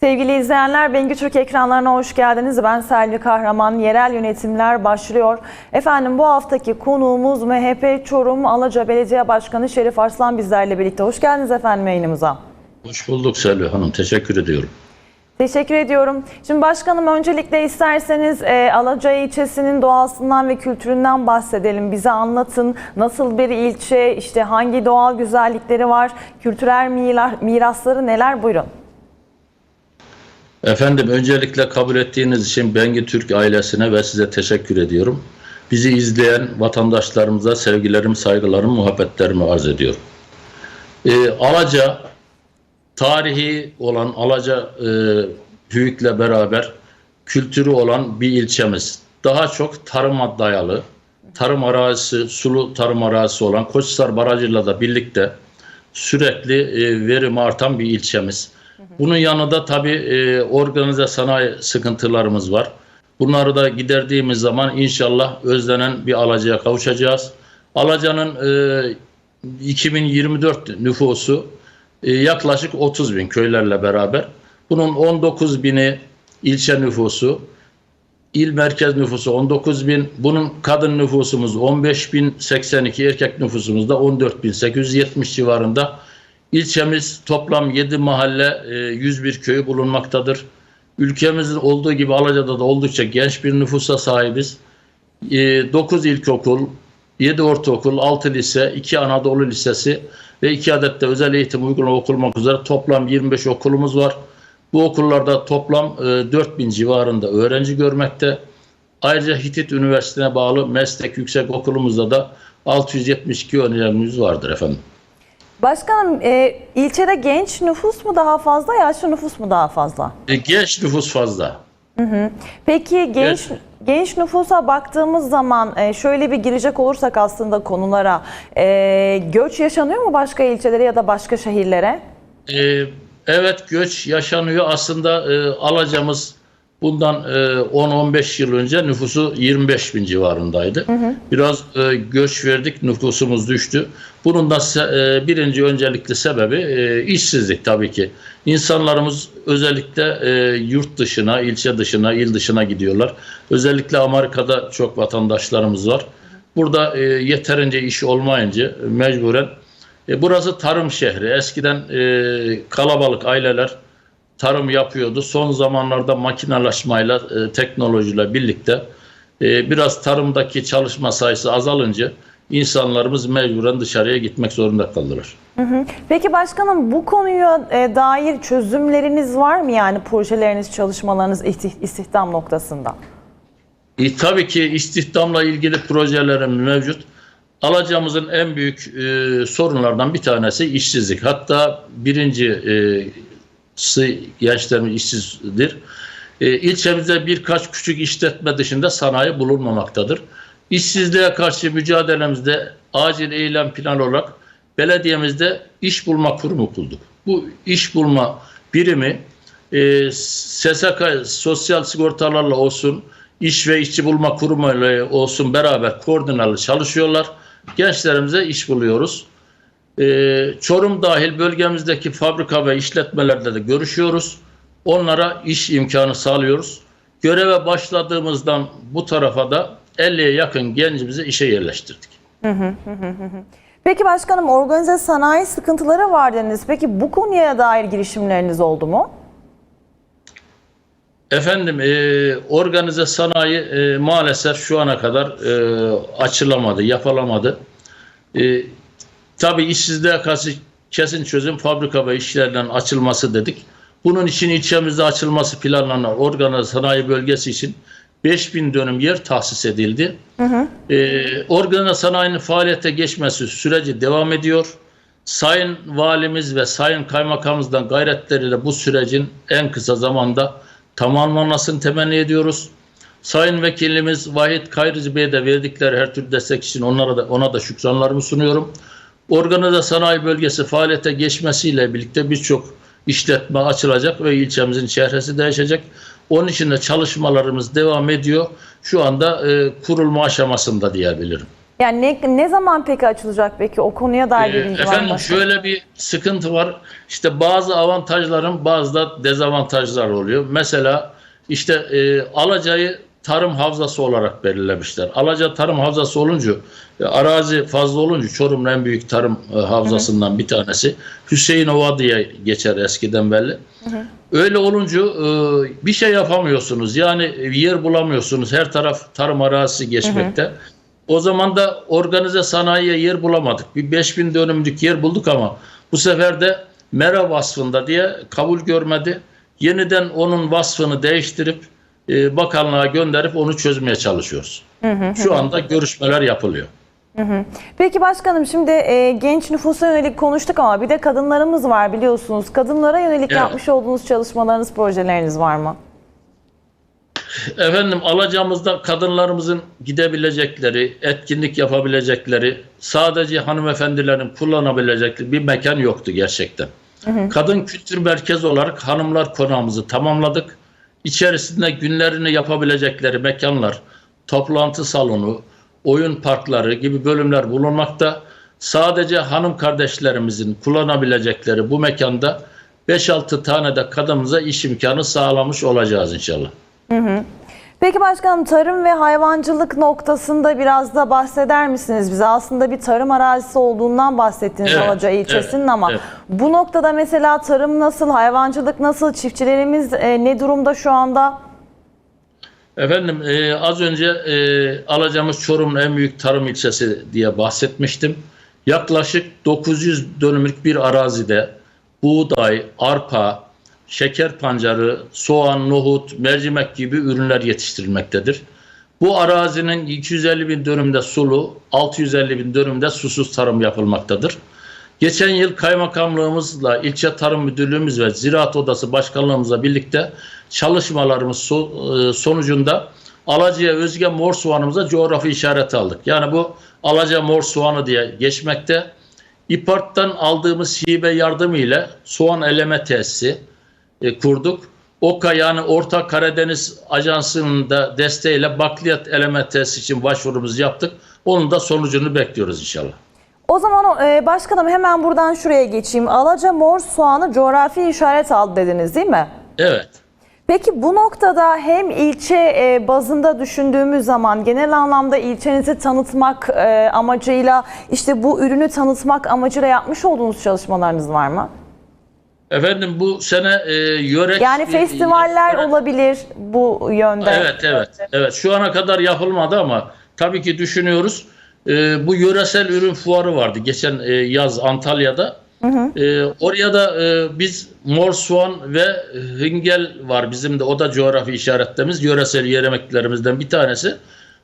Sevgili izleyenler, Bengü Türk ekranlarına hoş geldiniz. Ben Selvi Kahraman. Yerel yönetimler başlıyor. Efendim bu haftaki konuğumuz MHP Çorum Alaca Belediye Başkanı Şerif Arslan bizlerle birlikte. Hoş geldiniz efendim yayınımıza. Hoş bulduk Selvi Hanım. Teşekkür ediyorum. Teşekkür ediyorum. Şimdi başkanım öncelikle isterseniz e, Alaca ilçesinin doğasından ve kültüründen bahsedelim. Bize anlatın nasıl bir ilçe, işte hangi doğal güzellikleri var, kültürel miras, mirasları neler buyurun. Efendim öncelikle kabul ettiğiniz için Bengi Türk ailesine ve size teşekkür ediyorum. Bizi izleyen vatandaşlarımıza sevgilerim, saygılarım, muhabbetlerimi arz ediyorum. Ee, Alaca tarihi olan Alaca e, Büyük'le beraber kültürü olan bir ilçemiz. Daha çok tarıma dayalı, tarım arazisi, sulu tarım arazisi olan Koçhisar Barajı'yla da birlikte sürekli e, verim artan bir ilçemiz. Bunun yanında tabii e, organize sanayi sıkıntılarımız var. Bunları da giderdiğimiz zaman inşallah özlenen bir Alaca'ya kavuşacağız. Alaca'nın e, 2024 nüfusu e, yaklaşık 30 bin köylerle beraber. Bunun 19 bini ilçe nüfusu, il merkez nüfusu 19 bin, bunun kadın nüfusumuz 15 bin 82, erkek nüfusumuz da 14 bin 870 civarında. İlçemiz toplam 7 mahalle, e, 101 köyü bulunmaktadır. Ülkemizin olduğu gibi Alaca'da da oldukça genç bir nüfusa sahibiz. 9 ilkokul, 7 ortaokul, 6 lise, 2 Anadolu Lisesi ve 2 adet de özel eğitim uygulama okul olmak üzere toplam 25 okulumuz var. Bu okullarda toplam e, 4000 civarında öğrenci görmekte. Ayrıca Hitit Üniversitesi'ne bağlı meslek yüksek okulumuzda da 672 öğrencimiz vardır efendim. Başkanım e, ilçede genç nüfus mu daha fazla, yaşlı nüfus mu daha fazla? E, genç nüfus fazla. Peki genç Evet. genç nüfusa baktığımız zaman e, şöyle bir girecek olursak aslında konulara e, göç yaşanıyor mu başka ilçelere ya da başka şehirlere? Ee, evet göç yaşanıyor. Aslında e, alacağımız bundan e, 10-15 yıl önce nüfusu 25 bin civarındaydı. Biraz e, göç verdik nüfusumuz düştü. Bunun da e, birinci öncelikli sebebi e, işsizlik tabii ki. İnsanlarımız özellikle e, yurt dışına, ilçe dışına, il dışına gidiyorlar. Özellikle Amerika'da çok vatandaşlarımız var. Burada e, yeterince iş olmayınca mecburen e, burası tarım şehri. Eskiden e, kalabalık aileler tarım yapıyordu. Son zamanlarda makinalaşmayla, e, teknolojiyle birlikte e, biraz tarımdaki çalışma sayısı azalınca insanlarımız mecburen dışarıya gitmek zorunda kaldılar. Peki başkanım bu konuya e, dair çözümleriniz var mı yani projeleriniz, çalışmalarınız isti- istihdam noktasında? E, tabii ki istihdamla ilgili projelerimiz mevcut. Alacağımızın en büyük e, sorunlardan bir tanesi işsizlik. Hatta birinci e, gençlerimiz işsizdir. E, ilçemizde birkaç küçük işletme dışında sanayi bulunmamaktadır. İşsizliğe karşı mücadelemizde acil eylem planı olarak belediyemizde iş bulma kurumu kurduk. Bu iş bulma birimi e, SSK sosyal sigortalarla olsun, iş ve işçi bulma kurumuyla olsun beraber koordinalı çalışıyorlar. Gençlerimize iş buluyoruz. Ee, Çorum dahil bölgemizdeki fabrika ve işletmelerde de görüşüyoruz. Onlara iş imkanı sağlıyoruz. Göreve başladığımızdan bu tarafa da 50'ye yakın gencimizi işe yerleştirdik. Peki başkanım organize sanayi sıkıntıları var dediniz. Peki bu konuya dair girişimleriniz oldu mu? Efendim e, organize sanayi e, maalesef şu ana kadar e, açılamadı, yapılamadı. E, tabii işsizliğe karşı kesin çözüm fabrika ve işlerden açılması dedik. Bunun için ilçemizde açılması planlanan organize sanayi bölgesi için 5000 dönüm yer tahsis edildi. E, organize sanayinin faaliyete geçmesi süreci devam ediyor. Sayın Valimiz ve Sayın Kaymakamımızdan gayretleriyle bu sürecin en kısa zamanda tamamlanmasını temenni ediyoruz. Sayın Vekilimiz Vahit Kayrıcı Bey'e de verdikleri her türlü destek için onlara da ona da şükranlarımı sunuyorum. Organize sanayi bölgesi faaliyete geçmesiyle birlikte birçok işletme açılacak ve ilçemizin çehresi değişecek. Onun için de çalışmalarımız devam ediyor. Şu anda e, kurulma aşamasında diyebilirim. Yani ne, ne zaman peki açılacak peki? O konuya dair bir Ee, bilgi var mı? efendim başkanım? şöyle bir sıkıntı var. İşte bazı avantajların bazı da dezavantajlar oluyor. Mesela işte e, Alaca'yı tarım havzası olarak belirlemişler. Alaca tarım havzası olunca e, arazi fazla olunca Çorum'un en büyük tarım e, havzasından bir tanesi. Hüseyinova diye geçer eskiden belli. Öyle olunca e, bir şey yapamıyorsunuz. Yani yer bulamıyorsunuz. Her taraf tarım arazisi geçmekte. O zaman da organize sanayiye yer bulamadık. Bir 5000 dönümlük yer bulduk ama bu sefer de mera vasfında diye kabul görmedi. Yeniden onun vasfını değiştirip e, bakanlığa gönderip onu çözmeye çalışıyoruz. Şu anda görüşmeler yapılıyor. Peki başkanım şimdi e, genç nüfusa yönelik konuştuk ama bir de kadınlarımız var biliyorsunuz. Kadınlara yönelik Evet. yapmış olduğunuz çalışmalarınız, projeleriniz var mı? Efendim alacağımızda kadınlarımızın gidebilecekleri, etkinlik yapabilecekleri, sadece hanımefendilerin kullanabilecekleri bir mekan yoktu gerçekten. Kadın kültür merkezi olarak hanımlar konağımızı tamamladık. İçerisinde günlerini yapabilecekleri mekanlar, toplantı salonu, oyun parkları gibi bölümler bulunmakta. Sadece hanım kardeşlerimizin kullanabilecekleri bu mekanda 5-6 tane de kadınımıza iş imkanı sağlamış olacağız inşallah. Peki başkanım tarım ve hayvancılık noktasında biraz da bahseder misiniz bize? Aslında bir tarım arazisi olduğundan bahsettiniz Evet, Alaca ilçesinin evet, ama evet. bu noktada mesela tarım nasıl, hayvancılık nasıl, çiftçilerimiz e, ne durumda şu anda? Efendim e, az önce e, alacağımız Çorum'un en büyük tarım ilçesi diye bahsetmiştim. Yaklaşık 900 dönümlük bir arazide buğday, arpa, şeker pancarı, soğan, nohut, mercimek gibi ürünler yetiştirilmektedir. Bu arazinin 250 bin dönümde sulu, 650 bin dönümde susuz tarım yapılmaktadır. Geçen yıl kaymakamlığımızla, ilçe tarım müdürlüğümüz ve ziraat odası başkanlığımızla birlikte çalışmalarımız e, sonucunda Alaca'ya özge mor soğanımıza coğrafi işareti aldık. Yani bu Alaca mor soğanı diye geçmekte. İPART'tan aldığımız hibe yardımı ile soğan eleme tesisi e, kurduk. OKA yani Orta Karadeniz Ajansı'nın da desteğiyle bakliyat eleme tesisi için başvurumuzu yaptık. Onun da sonucunu bekliyoruz inşallah. O zaman e, başkanım hemen buradan şuraya geçeyim. Alaca mor soğanı coğrafi işaret aldı dediniz değil mi? Evet. Peki bu noktada hem ilçe e, bazında düşündüğümüz zaman genel anlamda ilçenizi tanıtmak e, amacıyla işte bu ürünü tanıtmak amacıyla yapmış olduğunuz çalışmalarınız var mı? Efendim bu sene e, yörek... Yani festivaller Evet. olabilir bu yönde. Evet, evet, evet. Şu ana kadar yapılmadı ama tabii ki düşünüyoruz. Ee, bu yöresel ürün fuarı vardı geçen e, yaz Antalya'da. Ee, oraya da e, biz mor soğan ve hingel var bizim de o da coğrafi işaretlemiz yöresel yemeklerimizden bir tanesi.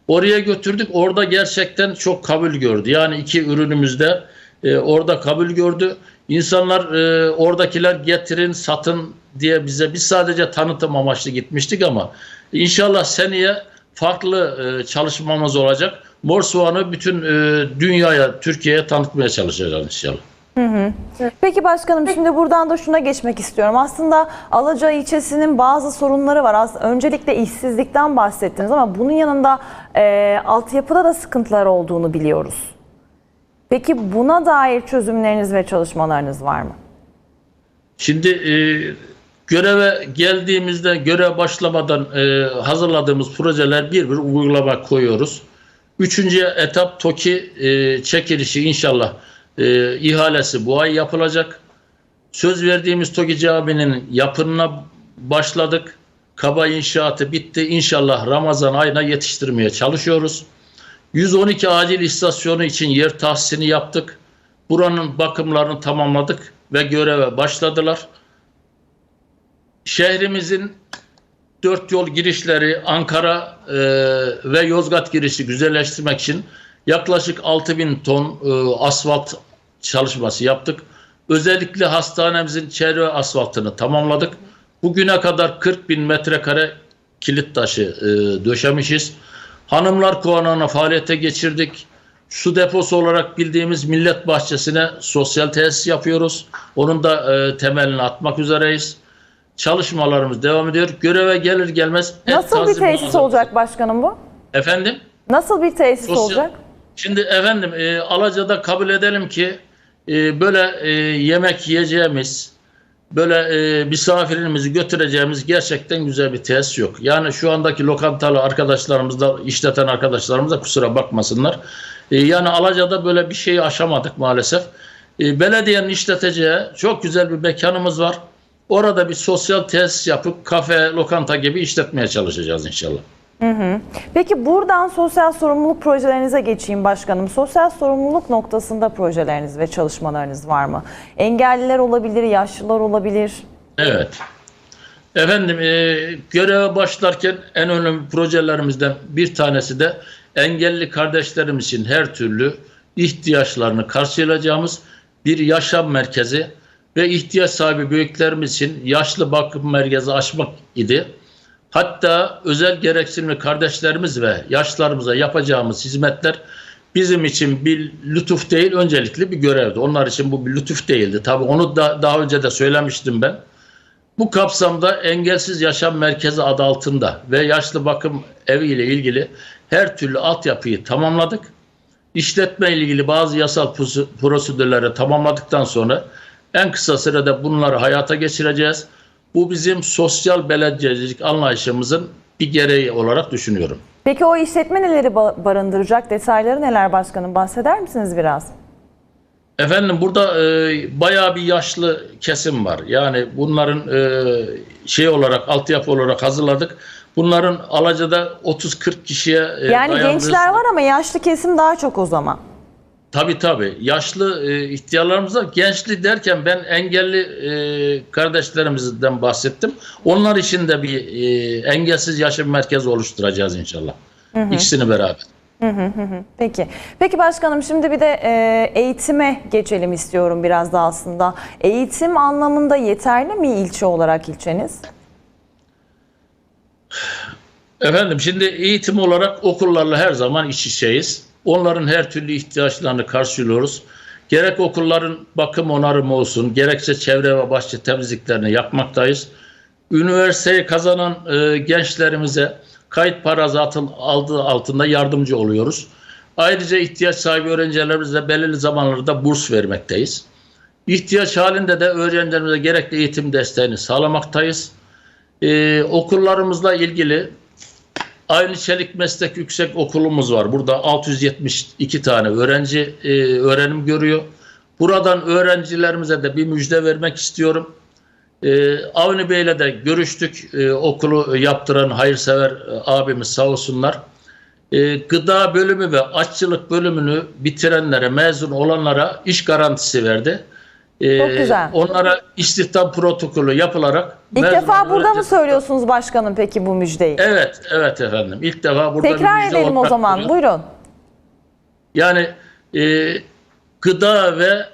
Oraya götürdük. Orada gerçekten çok kabul gördü. Yani iki ürünümüz de e, orada kabul gördü. İnsanlar e, oradakiler getirin satın diye bize biz sadece tanıtım amaçlı gitmiştik ama inşallah seneye farklı e, çalışmamız olacak. Mor soğanı bütün e, dünyaya, Türkiye'ye tanıtmaya çalışacağız inşallah. Peki başkanım şimdi buradan da şuna geçmek istiyorum. Aslında Alaca ilçesinin bazı sorunları var. As- Öncelikle işsizlikten bahsettiniz ama bunun yanında e, altyapıda da sıkıntılar olduğunu biliyoruz. Peki buna dair çözümleriniz ve çalışmalarınız var mı? Şimdi e, göreve geldiğimizde görev başlamadan e, hazırladığımız projeler bir bir uygulama koyuyoruz. Üçüncü etap TOKİ e, çekilişi inşallah e, ihalesi bu ay yapılacak. Söz verdiğimiz TOKİ Camii'nin yapımına başladık. Kaba inşaatı bitti. İnşallah Ramazan ayına yetiştirmeye çalışıyoruz. 112 acil istasyonu için yer tahsisini yaptık. Buranın bakımlarını tamamladık ve göreve başladılar. Şehrimizin dört yol girişleri Ankara e, ve Yozgat girişi güzelleştirmek için yaklaşık 6000 ton e, asfalt çalışması yaptık. Özellikle hastanemizin çevre asfaltını tamamladık. Bugüne kadar 40 bin metrekare kilit taşı e, döşemişiz. Hanımlar Konağı'na faaliyete geçirdik. Su deposu olarak bildiğimiz millet bahçesine sosyal tesis yapıyoruz. Onun da e, temelini atmak üzereyiz. Çalışmalarımız devam ediyor. Göreve gelir gelmez Nasıl bir tesis olacak başkanım bu? Efendim? Nasıl bir tesis Sosyal- olacak? Şimdi efendim e, Alaca'da kabul edelim ki e, böyle e, yemek yiyeceğimiz, böyle e, misafirimizi götüreceğimiz gerçekten güzel bir tesis yok. Yani şu andaki lokantalı arkadaşlarımız da işleten arkadaşlarımız da kusura bakmasınlar. E, yani Alaca'da böyle bir şeyi aşamadık maalesef. E, belediyenin işleteceği çok güzel bir mekanımız var. Orada bir sosyal tesis yapıp kafe, lokanta gibi işletmeye çalışacağız inşallah. Peki buradan sosyal sorumluluk projelerinize geçeyim başkanım. Sosyal sorumluluk noktasında projeleriniz ve çalışmalarınız var mı? Engelliler olabilir, yaşlılar olabilir. Evet. Efendim e, göreve başlarken en önemli projelerimizden bir tanesi de engelli kardeşlerimiz için her türlü ihtiyaçlarını karşılayacağımız bir yaşam merkezi ve ihtiyaç sahibi büyüklerimiz için yaşlı bakım merkezi açmak idi. Hatta özel gereksinimli kardeşlerimiz ve yaşlarımıza yapacağımız hizmetler bizim için bir lütuf değil, öncelikli bir görevdi. Onlar için bu bir lütuf değildi. Tabii onu da daha önce de söylemiştim ben. Bu kapsamda Engelsiz Yaşam Merkezi adı altında ve yaşlı bakım evi ile ilgili her türlü altyapıyı tamamladık. İşletme ile ilgili bazı yasal prosedürleri tamamladıktan sonra en kısa sürede bunları hayata geçireceğiz. Bu bizim sosyal belediyecilik anlayışımızın bir gereği olarak düşünüyorum. Peki o işletme neleri ba- barındıracak? Detayları neler başkanım? Bahseder misiniz biraz? Efendim burada e, bayağı bir yaşlı kesim var. Yani bunların e, şey olarak altyapı olarak hazırladık. Bunların Alaca'da 30-40 kişiye e, Yani dayandığı- gençler var ama yaşlı kesim daha çok o zaman. Tabii tabii. Yaşlı e, ihtiyarlarımız var. Gençli derken ben engelli e, kardeşlerimizden bahsettim. Onlar için de bir e, engelsiz yaşam merkezi oluşturacağız inşallah. İkisini beraber. Peki. Peki başkanım şimdi bir de e, eğitime geçelim istiyorum biraz da aslında. Eğitim anlamında yeterli mi ilçe olarak ilçeniz? Efendim şimdi eğitim olarak okullarla her zaman iç içeyiz. Onların her türlü ihtiyaçlarını karşılıyoruz. Gerek okulların bakım onarımı olsun, gerekse çevre ve bahçe temizliklerini yapmaktayız. Üniversiteyi kazanan e, gençlerimize kayıt parası atıl, aldığı altında yardımcı oluyoruz. Ayrıca ihtiyaç sahibi öğrencilerimize belirli zamanlarda burs vermekteyiz. İhtiyaç halinde de öğrencilerimize gerekli eğitim desteğini sağlamaktayız. Ee, okullarımızla ilgili Aynı Çelik Meslek Yüksek Okulumuz var. Burada 672 tane öğrenci e, öğrenim görüyor. Buradan öğrencilerimize de bir müjde vermek istiyorum. E, Avni Bey'le de görüştük. E, okulu yaptıran hayırsever e, abimiz sağ olsunlar. E, gıda bölümü ve aşçılık bölümünü bitirenlere, mezun olanlara iş garantisi verdi. E, Çok güzel. Onlara istihdam protokolü yapılarak İlk defa burada mı söylüyorsunuz başkanım peki bu müjdeyi? Evet, evet efendim. İlk defa burada bir Tekrar müjde edelim o zaman. duruyor. Buyurun. Yani e, gıda ve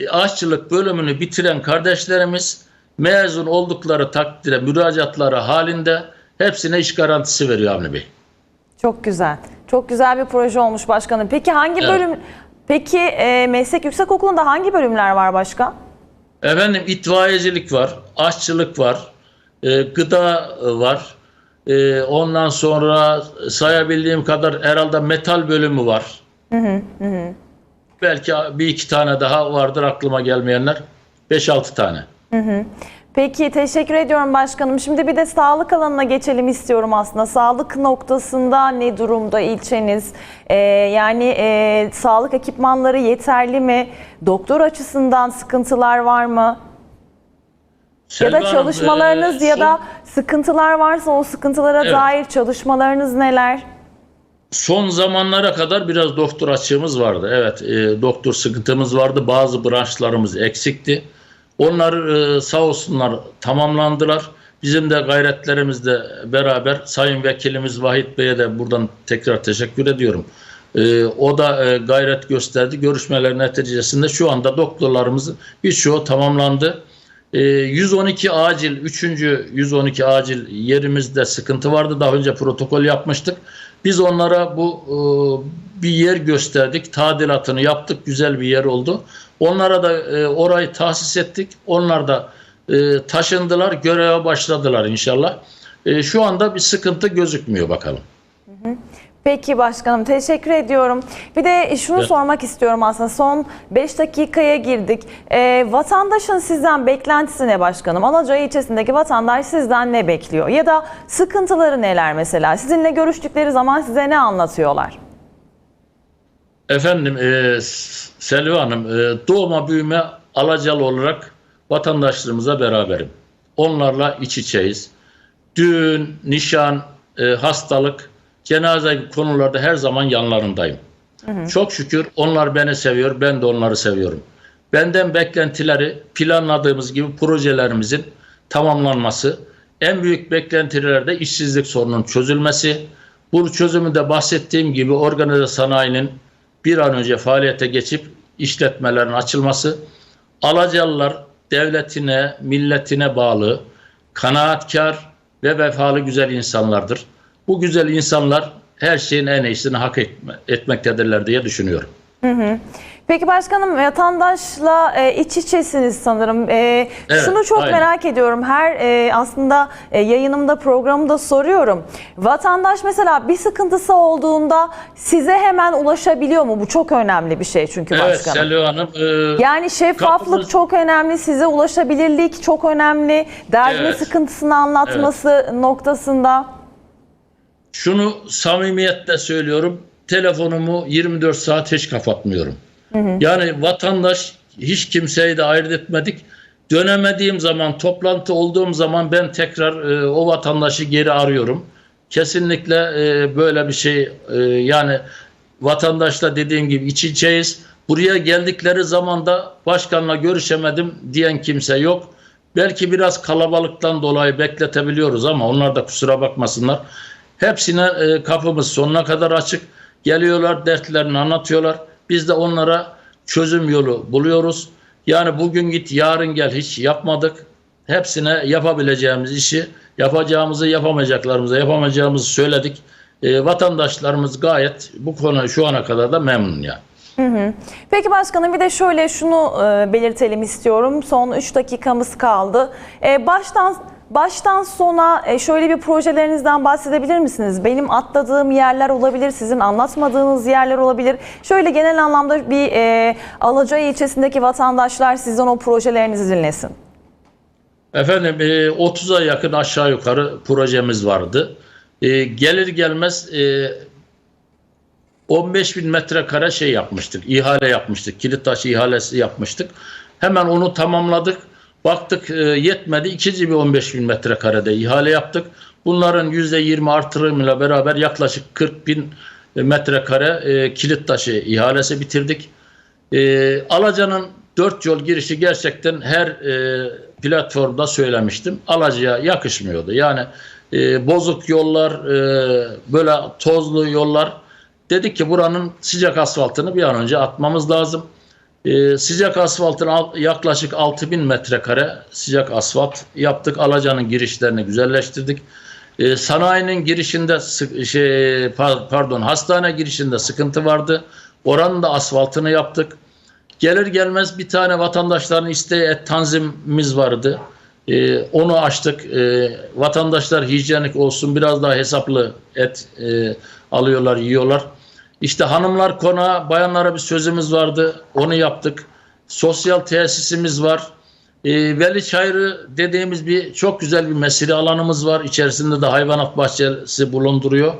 e, aşçılık bölümünü bitiren kardeşlerimiz mezun oldukları takdirde müracaatları halinde hepsine iş garantisi veriyor Avni Bey. Çok güzel. Çok güzel bir proje olmuş başkanım. Peki hangi Evet. bölüm Peki e, meslek yüksekokulu'nda hangi bölümler var başkan? Efendim itfaiyecilik var, aşçılık var, e, gıda var. E, ondan sonra sayabildiğim kadar herhalde metal bölümü var. Belki bir iki tane daha vardır aklıma gelmeyenler. 5-6 tane. Peki teşekkür ediyorum başkanım. Şimdi bir de sağlık alanına geçelim istiyorum aslında. Sağlık noktasında ne durumda ilçeniz? Ee, yani e, sağlık ekipmanları yeterli mi? Doktor açısından sıkıntılar var mı? Ya Selva da Hanım, çalışmalarınız e, ya son- da sıkıntılar varsa o sıkıntılara Evet. dair çalışmalarınız neler? Son zamanlara kadar biraz doktor açığımız vardı. Evet, e, doktor sıkıntımız vardı. Bazı branşlarımız eksikti. Onlar e, sağ olsunlar tamamlandılar. Bizim de gayretlerimizle beraber Sayın Vekilimiz Vahit Bey'e de buradan tekrar teşekkür ediyorum. E, o da e, gayret gösterdi. Görüşmeler neticesinde şu anda doktorlarımızın birçoğu tamamlandı. E, 112 acil, 3. 112 acil yerimizde sıkıntı vardı. Daha önce protokol yapmıştık. Biz onlara bu bir yer gösterdik. Tadilatını yaptık. Güzel bir yer oldu. Onlara da e, orayı tahsis ettik. Onlar da e, taşındılar. Göreve başladılar inşallah. E, şu anda bir sıkıntı gözükmüyor bakalım. Peki başkanım teşekkür ediyorum. Bir de şunu Evet. sormak istiyorum aslında son 5 dakikaya girdik. Ee, vatandaşın sizden beklentisi ne başkanım? Alaca ilçesindeki vatandaş sizden ne bekliyor? Ya da sıkıntıları neler mesela? Sizinle görüştükleri zaman size ne anlatıyorlar? Efendim e, Selvi Hanım e, doğma büyüme alacalı olarak vatandaşlarımıza beraberim. Onlarla iç içeyiz. Düğün, nişan, e, hastalık, cenaze gibi konularda her zaman yanlarındayım. Çok şükür onlar beni seviyor, ben de onları seviyorum. Benden beklentileri planladığımız gibi projelerimizin tamamlanması, en büyük beklentiler de işsizlik sorunun çözülmesi. Bu çözümü de bahsettiğim gibi organize sanayinin bir an önce faaliyete geçip işletmelerin açılması, Alacalılar devletine, milletine bağlı, kanaatkar ve vefalı güzel insanlardır. Bu güzel insanlar her şeyin en iyisini hak etme, etmektedirler diye düşünüyorum. Peki başkanım vatandaşla e, iç içesiniz sanırım. E, Evet, şunu çok aynen. merak ediyorum. Her e, aslında e, yayınımda programda soruyorum. Vatandaş mesela bir sıkıntısı olduğunda size hemen ulaşabiliyor mu? Bu çok önemli bir şey çünkü Evet başkanım. Selvi Hanım. e, Yani şeffaflık Kapımız- çok önemli, size ulaşabilirlik çok önemli. Derdini, Evet. sıkıntısını anlatması noktasında. şunu samimiyetle söylüyorum. Telefonumu 24 saat hiç kapatmıyorum. Yani vatandaş hiç kimseyi de ayırt etmedik. Dönemediğim zaman, toplantı olduğum zaman ben tekrar e, o vatandaşı geri arıyorum. Kesinlikle e, böyle bir şey e, yani vatandaşla dediğim gibi iç içeyiz. Buraya geldikleri zaman da başkanla görüşemedim diyen kimse yok. Belki biraz kalabalıktan dolayı bekletebiliyoruz ama onlar da kusura bakmasınlar. Hepsine e, kapımız sonuna kadar açık. Geliyorlar, dertlerini anlatıyorlar. Biz de onlara çözüm yolu buluyoruz. Yani bugün git, yarın gel hiç yapmadık. Hepsine yapabileceğimiz işi, yapacağımızı, yapamayacaklarımızı, yapamayacağımızı söyledik. E, vatandaşlarımız gayet bu konu şu ana kadar da memnun yani. Peki başkanım bir de şöyle şunu e, belirtelim istiyorum. Son 3 dakikamız kaldı. E, baştan baştan sona e, şöyle bir projelerinizden bahsedebilir misiniz? Benim atladığım yerler olabilir, sizin anlatmadığınız yerler olabilir. Şöyle genel anlamda bir e, Alacay ilçesindeki vatandaşlar sizden o projelerinizi dinlesin. Efendim e, 30'a yakın aşağı yukarı projemiz vardı. E, gelir gelmez e, 15 bin metrekare şey yapmıştık, ihale yapmıştık, kilit ihalesi yapmıştık. Hemen onu tamamladık. Baktık e, yetmedi, ikinci bir 15 bin metrekarede ihale yaptık. Bunların %20 artırımıyla beraber yaklaşık 40 bin metrekare e, kilit taşı ihalesi bitirdik. E, Alaca'nın dört yol girişi gerçekten her e, platformda söylemiştim. Alaca'ya yakışmıyordu. Yani e, bozuk yollar, e, böyle tozlu yollar. Dedik ki buranın sıcak asfaltını bir an önce atmamız lazım. E, sıcak asfaltın al- yaklaşık 6000 metrekare sıcak asfalt yaptık. Alaca'nın girişlerini güzelleştirdik. E, sanayinin girişinde şey par- pardon hastane girişinde sıkıntı vardı. Oranın da asfaltını yaptık. Gelir gelmez bir tane vatandaşların isteği et tanzimimiz vardı. Ee, onu açtık. Ee, vatandaşlar hijyenik olsun biraz daha hesaplı et e, alıyorlar, yiyorlar. İşte hanımlar konağı, bayanlara bir sözümüz vardı. Onu yaptık. Sosyal tesisimiz var. Ee, Veli Çayırı dediğimiz bir çok güzel bir mesire alanımız var. İçerisinde de hayvanat bahçesi bulunduruyor.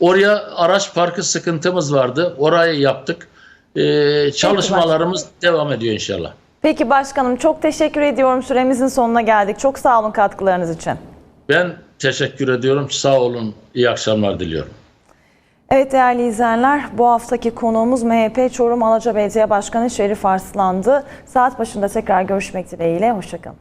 Oraya araç parkı sıkıntımız vardı. Orayı yaptık. Ee, çalışmalarımız devam ediyor inşallah. Peki başkanım çok teşekkür ediyorum. Süremizin sonuna geldik. Çok sağ olun katkılarınız için. Ben teşekkür ediyorum. Sağ olun. İyi akşamlar diliyorum. Evet değerli izleyenler bu haftaki konuğumuz MHP Çorum Alaca Belediye Başkanı Şerif Arslan'dı. Saat başında tekrar görüşmek dileğiyle. Hoşçakalın.